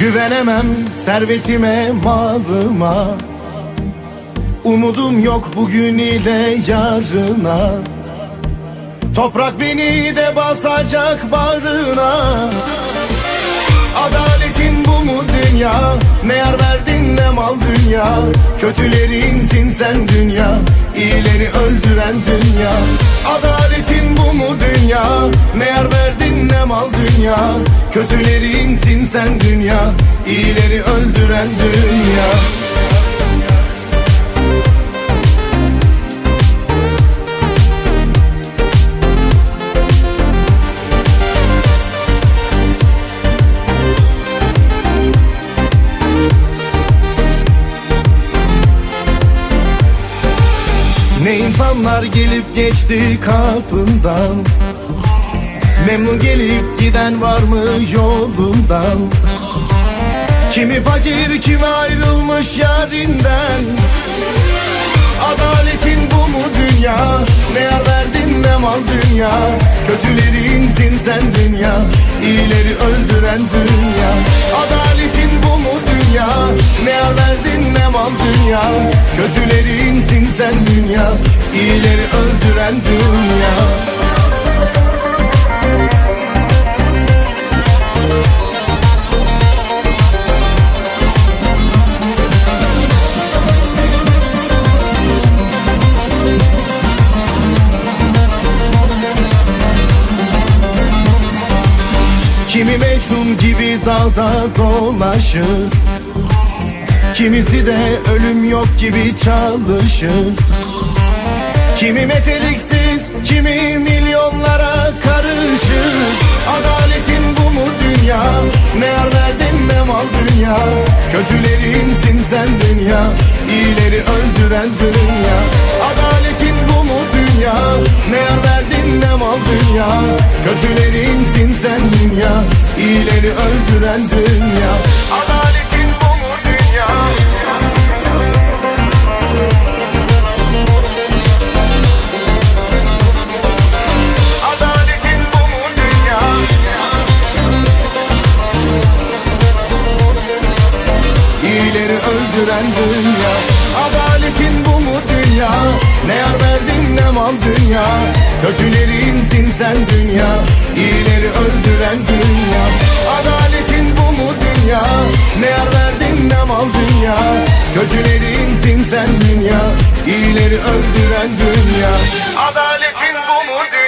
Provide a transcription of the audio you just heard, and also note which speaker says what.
Speaker 1: Güvenemem servetime malıma. Umudum yok bugün ile yarına. Toprak beni de basacak bağrına. Adaletin bu mu dünya? Ne yar verdin ne mal dünya? Kötülerinsin sen dünya İyileri öldüren dünya. Adaletin bu mu dünya? Ne yar verdin mal dünya. Kötülerinsin sen dünya. İyileri öldüren dünya. Ne insanlar gelip geçti kapından Memnun gelip giden var mı yolundan? Kimi fakir kimi ayrılmış yarinden. Adaletin bu mu dünya? Ne yar verdin ne mal dünya? Kötülerinsin sen dünya İyileri öldüren dünya. Adaletin bu mu dünya? Ne yar verdin ne mal dünya? Kötülerinsin sen dünya İyileri öldüren dünya Kimi Mecnun gibi dağda dolaşır Kimisi de ölüm yok gibi çalışır Kimi meteliksiz, kimi milyonlara karışır Adaletin bu mu dünya? Ne yar verdin ne mal dünya? Kötülerinsin sen dünya, iyileri öldüren dünya Adaletin bu mu dünya? Ne yar verdin ne mal dünya? Kötülerinsin sen dünya, iyileri öldüren dünya. Adaletin bu dünya? Adaletin bu dünya? İyileri öldüren dünya. Adaletin bu mu dünya. Ne yar verdin ne mal dünya. Kötülerinsin sen dünya. İyileri dünya. Kötülerinsin sen dünya. İyileri öldüren dünya. Adaletin bu mu dünya